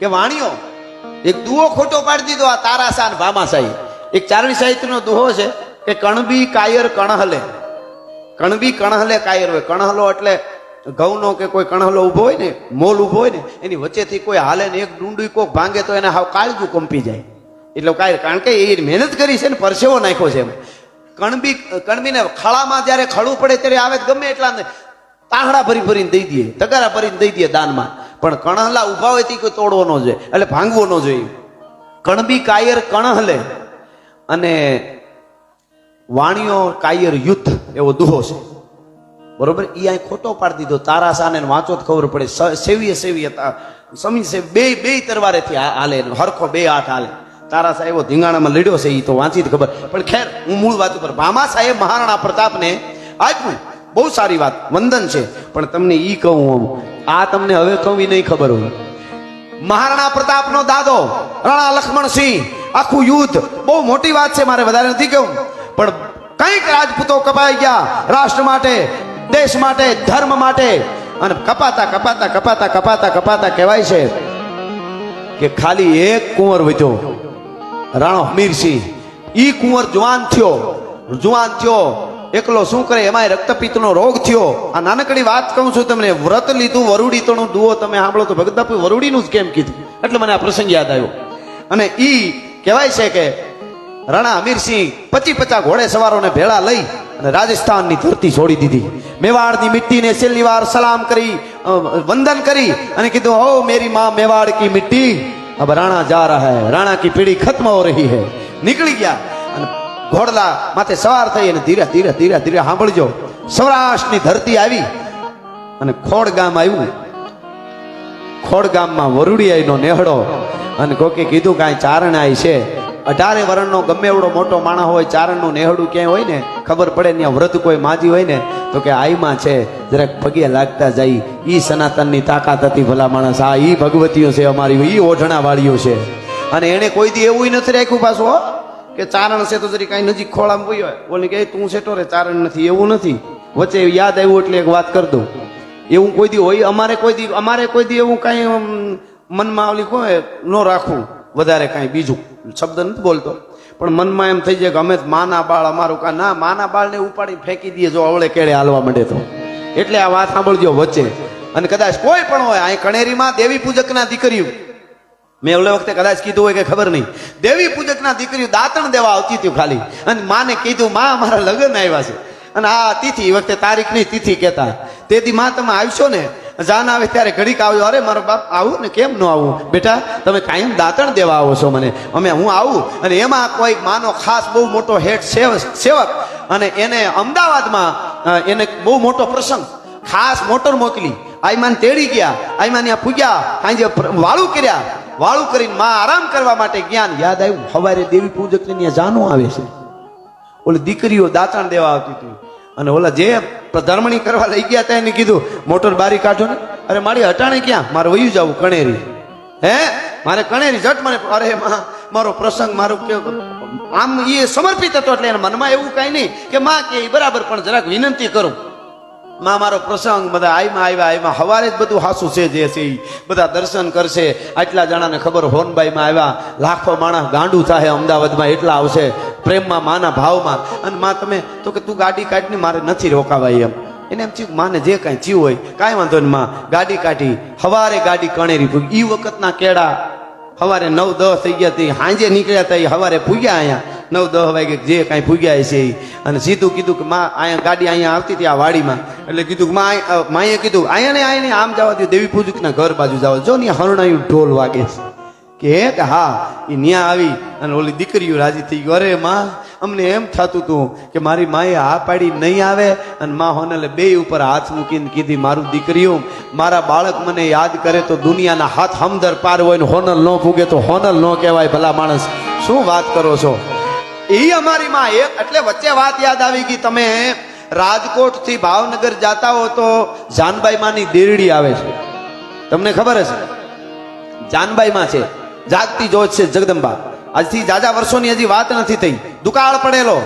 કે વાણિયો એક દુહો ખોટો પાડી દીધો, આ તારાસા ને ભામાશાહી. એક ચારણી સાહિત્યનો દુહો છે કે કણબી કાયર કણહલે. કણબી કણહલે કાયર હોય. કણહલો એટલે ઘઉંનો કે કોઈ કણહલો ઊભો હોય ને, મોલ ઊભો હોય ને, એની વચ્ચેથી કોઈ હાલે ને, એક ડુંડું કોક ભાંગે તો એને હાવ કાળજું કંપી જાય. એટલે કાંઈ કારણ કે એ મહેનત કરી છે ને, પરસેવો નાખ્યો છે એમ. કણબી, કણબીને ખળામાં જ્યારે ખડું પડે ત્યારે આવે ગમે એટલા તાહડા ભરી ભરીને દઈ દઈએ, તગારા ભરીને દઈ દઈએ દાનમાં. પણ કણહલા ઊભા હોય તે કોઈ તોડવો ન જોઈએ, એટલે ભાંગવો ન જોઈએ. કણબી કાયર કણહલે. અને વાણિયો કાયર યુદ્ધ એવો દુહો છે. બરોબર? એ અહીં ખોટો પાડી દીધો. તારાસાને ને વાંચો જ ખબર પડે. સેવીએ સેવીએ સમી સે બે બે તરવારેથી હાલે હરખો બે હાથ હાલે. તારા એવો ધીંગાણામાં લડ્યો છે એ તો વાંચી જ ખબર. પણ ખેર, હું મૂળ વાત ઉપર. ભામા સાહેબ મહારાણા પ્રતાપને આપ્યું. બહુ સારી વાત, વંદન છે. પણ તમને ઈ કહું હું, આ તમને હવે કહું નહીં ખબર હોય. મહારાણા પ્રતાપનો દાદો, રાણા લક્ષ્મણસિંહ આખું યુદ્ધ, બહુ મોટી વાત છે, મારે વધારે નથી કહું. પણ કંઈક રાજપૂતો કપાઈ ગયા, રાષ્ટ્ર માટે, દેશ માટે, ધર્મ માટે. અને કપાતા કપાતા કપાતા કપાતા કપાતા કહેવાય છે કે ખાલી એક કુંવર વધ્યો રાણો હમીરસિંહ. ઈ કુંવર જુવાન થયો. જુવાન થયો. એકલો શું કરે? એમાં રક્તપિત્તનો રોગ થયો. આ નાનકડી વાત કહું છું તમને, વ્રત લીધું વરુડી વરુડીતોનું દુઓ, તમે સાંભળો તો ભગતબાપુ વરુડીનું જ કેમ કીધું? એટલે મને આ પ્રસંગ યાદ આવ્યો. અને ઈ કહેવાય છે કે રાણા અમીરસિંહ પચી પચા ઘોડે સવારોને ભેળા લઈ અને રાજસ્થાનની ધરતી છોડી દીધી. મેવાડની મિટ્ટીને છેલ્લી વાર સલામ કરી વંદન કરી અને કીધું, હો, મેરી માં મેવાડ કી મિટ્ટી અબ રાણા જા રહા હૈ, રાણા કી પીઢી ખત્મ હો રહી હૈ. નીકળી ગયા. ઘોડલા માથે સવાર થઈ અને ધીરે ધીરે ધીરે ધીરે સાંભળજો. સૌરાષ્ટ્રની ધરતી આવી અને ખોડ ગામ આવ્યું ખોડ ગામમાં વરુડિયાઈનો નેહડો અને કોકે કીધું કાંઈ ચારણ આઈ છે. અઢારે વરણનો ગમે એવડો મોટો માણસ હોય, ચારણનું નેહડું ક્યાંય હોય ને, ખબર પડે ત્યાં વ્રત કોઈ માજી હોય ને, તો કે આઈમાં છે, જરાક પગે લાગતા જાય. ઈ સનાતનની તાકાત હતી ભલા માણસ. આ ઈ ભગવતીઓ છે અમારી, ઈ ઓઢણા વાળીઓ છે. અને એને કોઈ દી એવું નથી રાખ્યું પાછું કે ચારણ છે તો જરી કાંઈ નજીક ખોળામાં હોય બોલે કે તું સેટો રે? ચારણ નથી, એવું નથી. વચ્ચે યાદ આવ્યું એટલે એક વાત કરી દઉં. એવું કોઈ દી હોય, અમારે કોઈ દી, અમારે કોઈ દી એવું કાંઈ મનમાં ઓલી કોઈ ન રાખવું, વધારે કાંઈ બીજું. શબ્દ નથી બોલતો. પણ મનમાં એમ થઈ જાય કે અમે માના બાળ, અમારું કા ના, માના બાળને ઉપાડી ફેંકી દઈએ જો અવળે કેળે હાલવા માંડે તો. એટલે આ વાત સાંભળજો વચ્ચે. અને કદાચ કોઈ પણ હોય, અહીં કણેરીમાં દેવી પૂજકના દીકરીઓ મેં ઓલે વખતે કદાચ કીધું હોય કે ખબર નહીં. દેવી પૂજકના દીકરીઓ દાંતણ દેવા આવતી હતી ખાલી. અને માને કીધું, માં અમારા લગ્ન આવ્યા છે. અને આ તિથિ, એ વખતે તારીખની તિથિ કહેતા. તેથી માં, તમે આવશો ને? જાન આવે ત્યારે ઘડીક આવ્યો અરે, મારો બાપ, આવું ને? કેમ ન આવું? બેટા, તમે કાયમ દાંતણ દેવા આવો છો મને. અમે, હું આવું. અને એમાં કોઈ માનો ખાસ બહુ મોટો હેડ સેવક સેવક. અને એને અમદાવાદમાં એને બહુ મોટો પ્રસંગ. ખાસ મોટર મોકલી. આઈમાન તેડી ગયા. આઈમાન ત્યાં પૂગ્યા. કાંઈ જે વાળું કર્યા. વાળું કરીને માં આરામ કરવા માટે જ્ઞાન યાદ આવ્યું. હવારે દેવી પૂજક ને ત્યાં જાનું આવે છે. ઓલી દીકરીઓ દાંતણ દેવા આવતી હતી. અને ઓલા જે ધર્મણી કરવા લઈ ગયા હતા એને કીધું, મોટર બારી કાઢો ને. અરે, મારી હટાણે ક્યાં? મારે વયું જવું, કણેરી. હે? મારે કણેરી જટ મને અરે મારો પ્રસંગ મારું આમ એ સમર્પિત હતો, એટલે એના મનમાં એવું કાંઈ નહીં કે માં કે બરાબર, પણ જરાક વિનંતી કરું. માં મારો પ્રસંગ, બધા આઈમાં આવ્યા આઈમાં હવારે જ બધું હાસું છે જે છે બધા દર્શન કરશે. આટલા જણાને ખબર હોનબાઈમાં આવ્યા, લાખો માણસ ગાંડું થાય અમદાવાદમાં, એટલા આવશે પ્રેમમાં, માના ભાવમાં. અને માં તમે, તો કે તું ગાડી કાઢને, મારે નથી રોકાવાય એમ. એને એમ થયું માને જે કાંઈ થયું હોય, કાંઈ વાંધો નહીં માં. ગાડી કાઢી, હવારે ગાડી કણેરી પૂગી એ વખતના કેળા સવારે નવ, દસ થઈ ગયા તે સાંજે નીકળ્યા હતા એ સવારે પૂગ્યા અહીંયા. નવ દસ વાગે જે કાંઈ ભૂગ્યા છે એ અને સીધું કીધું કે માં, અહીંયા ગાડી અહીંયા આવતી હતી આ વાડીમાં. એટલે કીધું કે માં માએ કીધું અહીંયા ને અહીંયા આમ જવા દઉં દેવી પૂજકના ઘર બાજુ જવા જો ને હરણાયું ઢોલ વાગે છે. કે હા એ ન્યા આવી અને ઓલી દીકરીઓ રાજી થઈ ગયો અરે માં, અમને એમ થતું હતું કે મારી માએ આ પાડી નહીં આવે અને માં હોનલે બે ઉપર હાથ મૂકીને કીધી, મારું દીકરીઓ, મારા બાળક મને યાદ કરે તો દુનિયાના હાથ હમદર પાર હોય ને હોનલ ન ફૂગે તો હોનલ ન કહેવાય ભલા માણસ. શું વાત કરો છો? એ અમારી માં એક, એટલે વચ્ચે વાત યાદ આવી ગઈ તમે. રાજકોટથી ભાવનગર જાતા હો તો જાનબાઈ માની દેરડી આવે છે. તમને ખબર હશે? જાનબાઈમાં છે. જાગતી જોત છે જગદંબા. આજથી જાજા વર્ષોની હજી વાત નથી થઈ. દુકાળ પડેલો.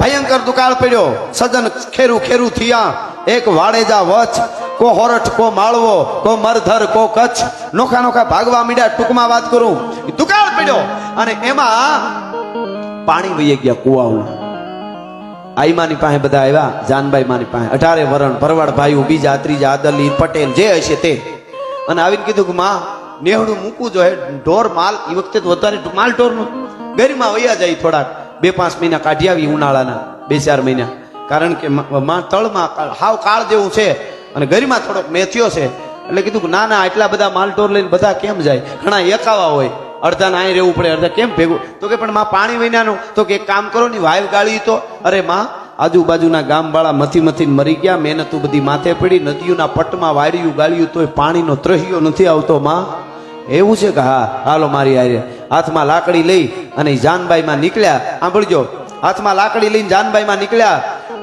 ભયંકર દુકાળ પડ્યો. સજન ખેરું ખેરું થયા. એક વાડેજા વચ. કો હોરઠ, કો માળવો, કો મરધર, કો કચ્છ. નોખા નોખા ભાગવા મીડ્યા ટૂંકમાં વાત કરું. દુકાળ પડ્યો. અને એમાં પાણી વહી ગયા કુવાઓ. આઈમાની પાસે બધા આવ્યા, જાનભાઈ માની પાસે. અઢારે વરણ, ભરવાડ ભાઈઓ, બીજા, ત્રીજા આદલી પટેલ, જે હશે તે. અને આવીને કીધું કે માં, નેહડું મૂકવું જોઈએ ઢોર, માલ એ વખતે તો વધારે માલ ઢોરનું ગરીમાં વૈયા જાય થોડાક. બે, પાંચ મહિના કાઢી આવી ઉનાળાના, બે, ચાર મહિના. કારણ કે મ- તળમાં હાવ કાળ જેવું છે અને ગરીમાં થોડોક મેથ્યો છે. એટલે કીધું કે ના ના એટલા બધા માલ ઢોર લઈને બધા કેમ જાય? ઘણા એકાવા હોય. અડધાને અહીં રહેવું પડે, અડધા કેમ ભેગું? તો કે પણ માં પાણી વિનાનું. તો કે કામ કરો, ને વાયુ ગાળી તો. અરે માં, આજુબાજુના ગામવાળા મથી મથી મરી ગયા, મહેનતું બધી માથે પડી, નદીઓના પટમાં વાળ્યું ગાળ્યું, તોય પાણીનો ત્રહિયો નથી આવતો, માં. એવું છે કે હા, હાલો મારી આર્ય હાથમાં લાકડી લઈ અને જાનબાઈમાં નીકળ્યા. સાંભળજો, હાથમાં લાકડી લઈને જાનબાઈમાં નીકળ્યા.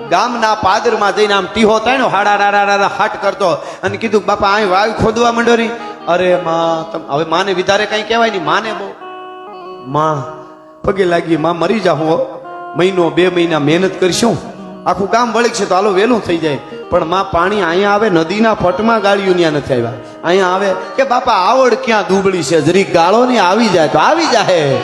ગામના પાદરમાં જઈને આમ ટીહો તાણ્યો, હાડા રાડા રાડા હાટ કરતો. અને કીધું, બાપા અહીં વાયુ ખોદવા માંડો ની અરે માં હવે માને વિધારે કઈ કહેવાય નહીં, માને બહુ. માં, પગે લાગી, માં મરી જા હું. મહિનો, બે મહિના મહેનત કરશું. આખું કામ વળી છે તો હાલો વહેલું થઈ જાય. પણ માં પાણી અહીંયા આવે, નદીના પટમાં ગાળ્યું ત્યાં નથી આવ્યા. અહીંયા આવે કે, બાપા, આવડ ક્યાં દુબળી છે? જરીક ગાળો ને આવી જાય તો આવી જાય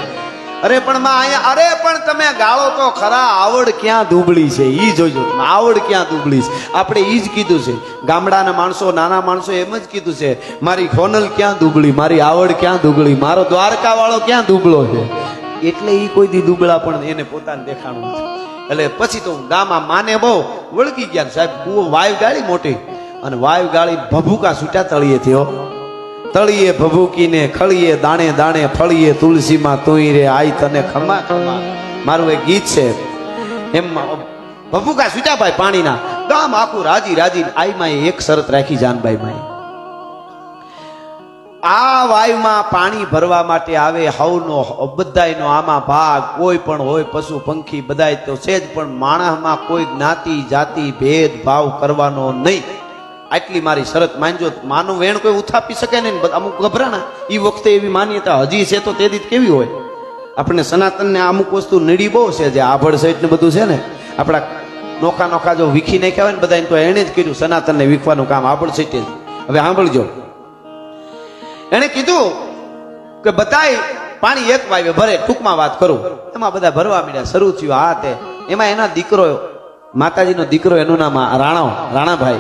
અરે પણ માં અહીંયા, અરે પણ તમે ગાળો તો ખરા, આવડ ક્યાં દુબળી છે? એ જોજો આવડ ક્યાં દુબળી છે? આપણે એ જ કીધું છે. ગામડાના માણસો, નાના માણસો એમ જ કીધું છે, મારી ખોનલ ક્યાં દુબળી, મારી આવડ ક્યાં દુબળી, મારો દ્વારકા વાળો ક્યાં દુબળો છે? એટલે એ કોઈ દી દુબળા પણ એને પોતાને દેખાણું એટલે પછી તો ગામમાં માને બહુ, વળગી ગયા સાહેબ, કુવો વાયુ ગાળી મોટી, અને વાયુ ગાળી ભભૂકા છૂટ્યા તળીએ થયો તળીએ ભભૂકીને, ખળીએ દાણે દાણે, ફળીએ તુલસીમાં તુંઈ રે, આઈ તને ખમા ખમા મારું એક ગીત છે. એમ, ભભૂકા સુજાભાઈ પાણીના. ગામ આખું રાજી રાજી આઈમાં એક શરત રાખી જાનભાઈ માં આ વાયુમાં પાણી ભરવા માટે આવે, હવનો, બધાયનો આમાં ભાગ, કોઈ પણ હોય, પશુ, પંખી, બધાય તો છે જ, પણ માણસમાં કોઈ જ્ઞાતિ, જાતિ, ભેદભાવ કરવાનો નહીં. આટલી મારી શરત માનજો. માનું વેણ કોઈ ઉથાપી શકે નહીં અમુક ગભરાણા. એ વખતે એવી માન્યતા હજી છે તો તે દીધ કેવી હોય? આપણે સનાતનને અમુક વસ્તુ નડી બહુ છે જે આભળ સહિત ને બધું છે ને, આપણા નોખા નોખા જો વીખી નાખ્યા હોય ને બધા તો એણે જ કર્યું, સનાતનને વીખવાનું કામ આભળ સહિત હવે સાંભળજો. એણે કીધું કે બધાય પાણી એક વાવે ભરે, ટૂંકમાં વાત કરું. એમાં બધા ભરવા માંડ્યા, શરૂ થયું આ તે. એમાં એના દીકરો, માતાજીનો દીકરો એનું નામ રાણો, રાણાભાઈ.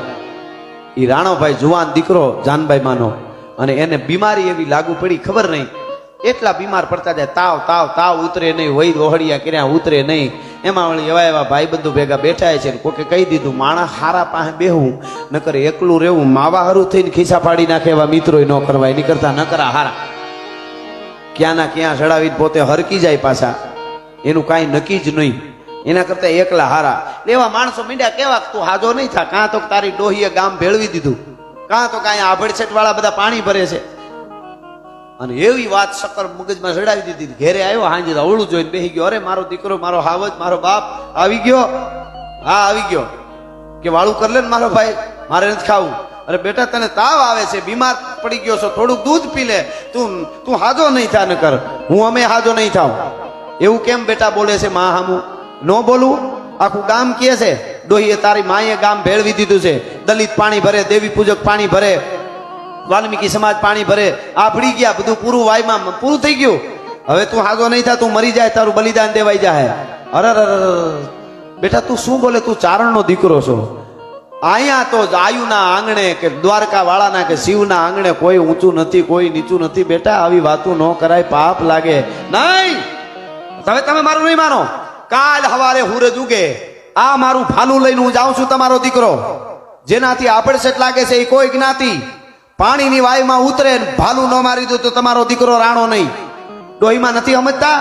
એ રાણોભાઈ જુવાન દીકરો જાનભાઈ માનો. અને એને બીમારી એવી લાગુ પડી, ખબર નહીં. એટલા બીમાર પડતા જાય, તાવ તાવ તાવ ઉતરે નહીં વૈદ ઓહળિયા કર્યા ઉતરે નહીં. એમાં વળી એવા એવા ભાઈ બંધુ ભેગા બેઠા છે કોકે કહી દીધું, માણસ હારા પાસે બેહું, નકર એકલું રહેવું માવા હારું થઈને ખીસા પાડી નાખે એવા મિત્રો ન કરવા એની કરતા ન કરા હારા. ક્યાંના ક્યાં ચડાવીને પોતે હરકી જાય પાછા. એનું કાંઈ નક્કી જ નહીં. એના કરતા એકલા હારા. એવા માણસો મીંડ્યા કેવા તું હાજો નહીં થા. કાં તો તારી ડોહીએ ગામ ભેળવી દીધું. કાં તો કાંઈ આભડસેટ વાળા બધા પાણી ભરે છે. અને એવી વાત સકર મગજમાં ચડાવી દીધી. ઘેરે આવ્યો, હાંજે અવળું જોઈને બેસી ગયો. અરે, મારો દીકરો, મારો હાવજ, મારો બાપ આવી ગયો? હા, આવી ગયો. કે વાળું કરી લે ને મારો ભાઈ. મારે નથી ખાવું. અરે, બેટા, તને તાવ આવે છે. બીમાર પડી ગયો છો. થોડુંક દૂધ પી લે. તું તું હાજો નહીં થા ન કર. હું અમે હાજો નહીં થાવ એવું કેમ બેટા બોલે છે, મા હામું? ન બોલું આખું ગામ કહે છે, ડોહીએ તારી માએ ગામ ભેળવી દીધું છે. દલિત પાણી ભરે, દેવી પૂજક પાણી ભરે, વાલ્મીકી સમાજ પાણી ભરે. આ ભળી ગયા, બધું પૂરું વાયમાં, પૂરું થઈ ગયું. હવે તું હાજો નહીં થાય તું મરી જાય, તારું બલિદાન દેવાઈ જાય અરે. બેટા, તું શું બોલે? તું ચારણનો દીકરો છો. અહીંયા તો આયુના આંગણે કે દ્વારકા વાળાના કે શિવના આંગણે કોઈ ઊંચું નથી, કોઈ નીચું નથી. બેટા, આવી વાતો ન કરાય, પાપ લાગે. નહીં! હવે તમે મારું નહીં માનો. કાલ હવારે હુરજ ઉગે આ મારું ભાલું લઈને હું જાઉં છું તમારો દીકરો. જેનાથી આપડસેટ લાગે છે એ કોઈ જ્ઞાતિ. પાણીની વાયુમાં ઉતરે ભાલું ન મારી દો તો તમારો દીકરો રાણો નહીં. ડોહીમાં નથી સમજતા?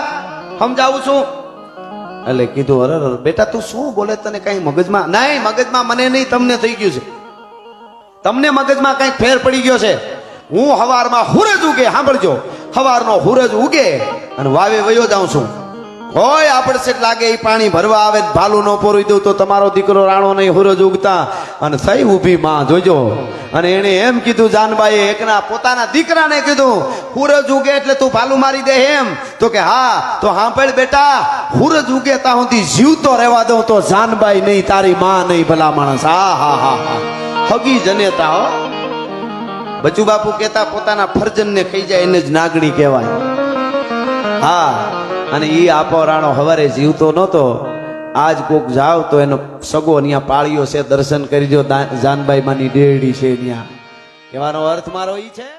સમજાવું છું? એટલે કીધું અરે, બેટા તું શું બોલે તને કઈ મગજમાં? નહીં મગજમાં મને નહીં તમને થઈ ગયું છે. તમને મગજમાં કઈ ફેર પડી ગયો છે. હું હવારમાં હુરજ ઉગે સાંભળજો. હવારનો હુરજ ઉગે અને વાવે વયો જાઉં છું. હોય આપડસેટ લાગે એ પાણી ભરવા આવે ભાલુ ન પોરી દઉં તો તમારો દીકરો રાણો નહીં હુરજ ઉગતા. અને થઈ ઊભી માં, જોજો. અને એને એમ કીધું, જાનબાઈએ, એકના પોતાના દીકરાને કીધું, હુરજ ઉગે એટલે તું ભાલું મારી દે એમ. તો કે, હા, તો સાંભળ બેટા, હુરજ ઉગે તા સુધી જીવતો રહેવા દઉં તો જાનબાઈ નહીં, તારી માં નહીં, ભલા માણસ. હા હા હા હા. હગી જનેતા, હો. બચુ બાપુ કહેતા, પોતાના ફરજનને ખાઈ જાય એને જ નાગણી કહેવાય. હા. અને એ આપો રાણો હવારે જીવતો નહોતો, આજ કોક જાવ તો એનો સગો અહીંયા પાળ્યો છે, દર્શન કરી જો જાનબાઈ માની ડેરડી છે ત્યાં કહેવાનો અર્થ મારો એ છે?